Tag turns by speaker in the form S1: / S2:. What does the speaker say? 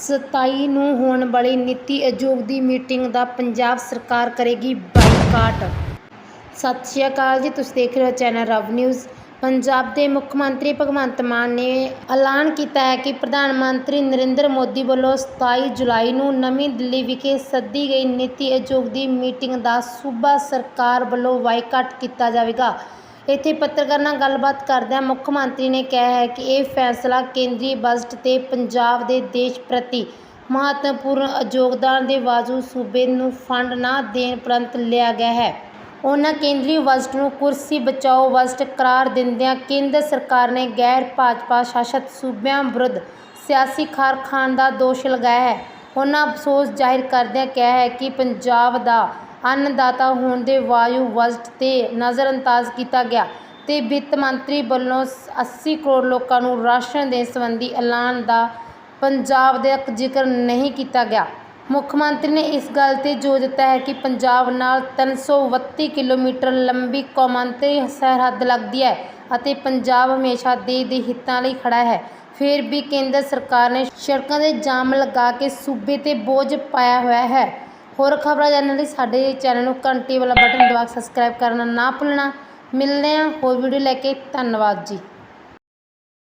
S1: 27 ਨੂੰ ਹੋਣ ਵਾਲੀ ਨੀਤੀ ਆਯੋਗ ਦੀ ਮੀਟਿੰਗ ਦਾ ਪੰਜਾਬ ਸਰਕਾਰ ਕਰੇਗੀ ਬਾਈਕਾਟ। ਸਤਿ ਸ਼੍ਰੀ ਅਕਾਲ ਜੀ, ਤੁਸੀਂ ਦੇਖ ਰਹੇ ਹੋ ਚੈਨਲ ਰਵ ਨਿਊਜ਼। ਪੰਜਾਬ ਦੇ ਮੁੱਖ ਮੰਤਰੀ ਭਗਵੰਤ ਮਾਨ ਨੇ ਐਲਾਨ ਕੀਤਾ ਹੈ ਕਿ ਪ੍ਰਧਾਨ ਮੰਤਰੀ ਨਰਿੰਦਰ ਮੋਦੀ ਵੱਲੋਂ 27 ਜੁਲਾਈ ਨੂੰ ਨਵੀਂ ਦਿੱਲੀ ਵਿਖੇ ਸੱਦੀ ਗਈ ਨੀਤੀ ਆਯੋਗ ਦੀ ਮੀਟਿੰਗ ਦਾ ਸੂਬਾ ਸਰਕਾਰ ਵੱਲੋਂ ਬਾਈਕਾਟ ਕੀਤਾ ਜਾਵੇਗਾ। ਇੱਥੇ ਪੱਤਰਕਾਰ ਨਾਲ ਗੱਲਬਾਤ ਕਰਦਿਆਂ ਮੁੱਖ ਮੰਤਰੀ ਨੇ ਕਿਹਾ ਹੈ ਕਿ ਇਹ ਫੈਸਲਾ ਕੇਂਦਰੀ ਬਜਟ ਤੇ ਪੰਜਾਬ ਦੇ ਦੇਸ਼ ਪ੍ਰਤੀ ਮਹੱਤਵਪੂਰਨ ਯੋਗਦਾਨ ਦੇ ਬਾਵਜੂਦ ਸੂਬੇ ਨੂੰ ਫੰਡ ਨਾ ਦੇਣ ਉਪਰੰਤ ਲਿਆ ਗਿਆ ਹੈ। ਉਹਨਾਂ ਕੇਂਦਰੀ ਬਜਟ ਨੂੰ ਕੁਰਸੀ ਬਚਾਓ ਬਜਟ ਕਰਾਰ ਦਿੰਦਿਆਂ ਕੇਂਦਰ ਸਰਕਾਰ ਨੇ ਗੈਰ ਭਾਜਪਾ ਸ਼ਾਸਤ ਸੂਬਿਆਂ ਵਿਰੁੱਧ ਸਿਆਸੀ ਖਾਰ ਖਾਣ ਦਾ ਦੋਸ਼ ਲਗਾਇਆ ਹੈ। ਉਹਨਾਂ ਅਫਸੋਸ ਜ਼ਾਹਿਰ ਕਰਦਿਆਂ ਕਿਹਾ ਹੈ ਕਿ ਪੰਜਾਬ ਦਾ ਅੰਨਦਾਤਾ ਹੋਣ ਦੇ ਵਾਯੂ ਬਜਟ ਤੇ ਨਜ਼ਰਅੰਦਾਜ਼ ਕੀਤਾ ਗਿਆ ਤੇ ਵਿੱਤ ਮੰਤਰੀ ਵੱਲੋਂ 80 ਕਰੋੜ ਲੋਕਾਂ ਨੂੰ ਰਾਸ਼ਨ ਦੇਣ ਸੰਬੰਧੀ ਐਲਾਨ ਦਾ ਪੰਜਾਬ ਦਾ ਜ਼ਿਕਰ ਨਹੀਂ ਕੀਤਾ ਗਿਆ। ਮੁੱਖ ਮੰਤਰੀ ਨੇ ਇਸ ਗੱਲ ਤੇ ਜ਼ੋਰ ਦਿੱਤਾ ਹੈ ਕਿ ਪੰਜਾਬ ਨਾਲ 332 ਕਿਲੋਮੀਟਰ ਲੰਬੀ ਕੌਮਾਂਤਰੀ ਸਰਹੱਦ ਲੱਗਦੀ ਹੈ ਅਤੇ ਪੰਜਾਬ ਹਮੇਸ਼ਾ ਦੇਸ਼ ਦੇ ਹਿੱਤਾਂ ਲਈ ਖੜਾ ਹੈ। ਫਿਰ ਵੀ ਕੇਂਦਰ ਸਰਕਾਰ ਨੇ ਸੜਕਾਂ ਦੇ ਜਾਮ ਲਗਾ ਕੇ ਸੂਬੇ ਤੇ ਬੋਝ ਪਾਇਆ ਹੋਇਆ ਹੈ। ਹੋਰ ਖਬਰਾਂ ਜਾਣਨ ਲਈ ਸਾਡੇ ਚੈਨਲ ਨੂੰ ਘੰਟੀ ਵਾਲਾ ਬਟਨ ਦਬਾ ਕੇ ਸਬਸਕ੍ਰਾਈਬ ਕਰਨਾ ਨਾ ਭੁੱਲਣਾ। ਮਿਲਦੇ ਹਾਂ ਹੋਰ ਵੀਡੀਓ ਲੈ ਕੇ। ਧੰਨਵਾਦ ਜੀ।